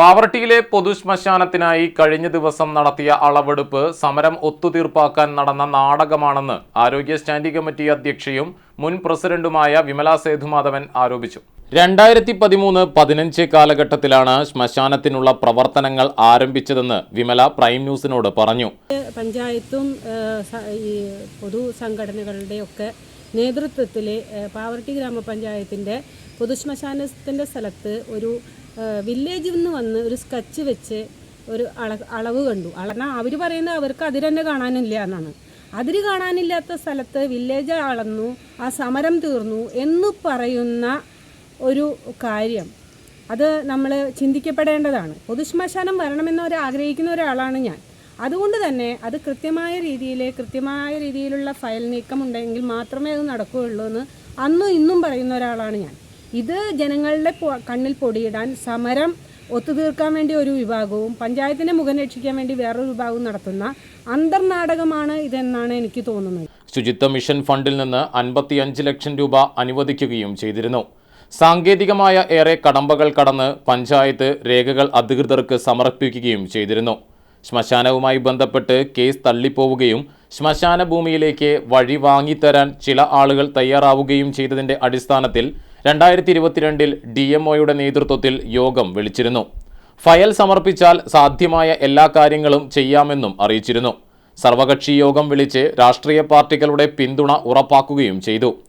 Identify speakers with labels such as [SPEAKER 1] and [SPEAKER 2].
[SPEAKER 1] പാവർട്ടിയിലെ പൊതുശ്മശാനത്തിനായി കഴിഞ്ഞ ദിവസം നടത്തിയ അളവെടുപ്പ് സമരം ഒത്തുതീർപ്പാക്കാൻ നടന്ന നാടകമാണെന്ന് ആരോഗ്യ സ്റ്റാൻഡിംഗ് കമ്മിറ്റി അധ്യക്ഷയും മുൻ പ്രസിഡന്റുമായ വിമല സേതുമാധവൻ ആരോപിച്ചു. രണ്ടായിരത്തി പതിമൂന്ന് പതിനഞ്ച് കാലഘട്ടത്തിലാണ് ശ്മശാനത്തിനുള്ള പ്രവർത്തനങ്ങൾ ആരംഭിച്ചതെന്ന് വിമല പ്രൈം ന്യൂസിനോട് പറഞ്ഞു.
[SPEAKER 2] പഞ്ചായത്തും പൊതു സംഘടനകളുടെയൊക്കെ നേതൃത്വത്തിൽ പാവർട്ടി ഗ്രാമപഞ്ചായത്തിന്റെ പൊതുശ്മശാനത്തിന്റെ സ്ഥലത്ത് ഒരു വില്ലേജിൽ നിന്ന് വന്ന് ഒരു സ്കെച്ച് വെച്ച് ഒരു അള അളവ് കണ്ടു. അളന്ന അവർ പറയുന്നത് അവർക്ക് അതിര് തന്നെ കാണാനില്ല എന്നാണ്. അതിര് കാണാനില്ലാത്ത സ്ഥലത്ത് വില്ലേജ് അളന്നു ആ സമരം തീർന്നു എന്ന് പറയുന്ന ഒരു കാര്യം. അത് നമ്മൾ ചിന്തിക്കപ്പെടേണ്ടതാണ്. പൊതുശ്മശാനം വരണമെന്ന് ആഗ്രഹിക്കുന്ന ഒരാളാണ് ഞാൻ. അതുകൊണ്ട് തന്നെ അത് കൃത്യമായ രീതിയിൽ കൃത്യമായ രീതിയിലുള്ള ഫയൽ നീക്കം ഉണ്ടെങ്കിൽ മാത്രമേ അത് നടക്കുകയുള്ളൂ എന്ന് അന്നും ഇന്നും പറയുന്ന ഒരാളാണ് ഞാൻ. ഇത് ജനങ്ങളുടെ കണ്ണിൽ പൊടിയിടാൻ സമരം ഒത്തുതീർക്കാൻ വേണ്ടി ഒരു വിഭാഗവും പഞ്ചായത്തിനെ മുഖം രക്ഷിക്കാൻ വേണ്ടി വേറൊരു വിഭാഗവും നടത്തുന്ന അന്തർനാടകമാണ് ഇതെന്നാണ് എനിക്ക് തോന്നുന്നത്.
[SPEAKER 1] ശുചിത്വ മിഷൻ ഫണ്ടിൽ നിന്ന് അൻപത്തിയഞ്ച് ലക്ഷം രൂപ അനുവദിക്കുകയും ചെയ്തിരുന്നു. സാങ്കേതികമായ ഏറെ കടമ്പകൾ കടന്ന് പഞ്ചായത്ത് രേഖകൾ അധികൃതർക്ക് സമർപ്പിക്കുകയും ചെയ്തിരുന്നു. ശ്മശാനവുമായി ബന്ധപ്പെട്ട് കേസ് തള്ളിപ്പോവുകയും ശ്മശാന ഭൂമിയിലേക്ക് വഴി വാങ്ങിത്തരാൻ ചില ആളുകൾ തയ്യാറാവുകയും ചെയ്തതിന്റെ അടിസ്ഥാനത്തിൽ രണ്ടായിരത്തി ഇരുപത്തിരണ്ടിൽ ഡി എം ഒയുടെ നേതൃത്വത്തിൽ യോഗം വിളിച്ചിരുന്നു. ഫയൽ സമർപ്പിച്ചാൽ സാധ്യമായ എല്ലാ കാര്യങ്ങളും ചെയ്യാമെന്നും അറിയിച്ചിരുന്നു. സർവകക്ഷി യോഗം വിളിച്ച് രാഷ്ട്രീയ പാർട്ടികളുടെ പിന്തുണ ഉറപ്പാക്കുകയും ചെയ്തു.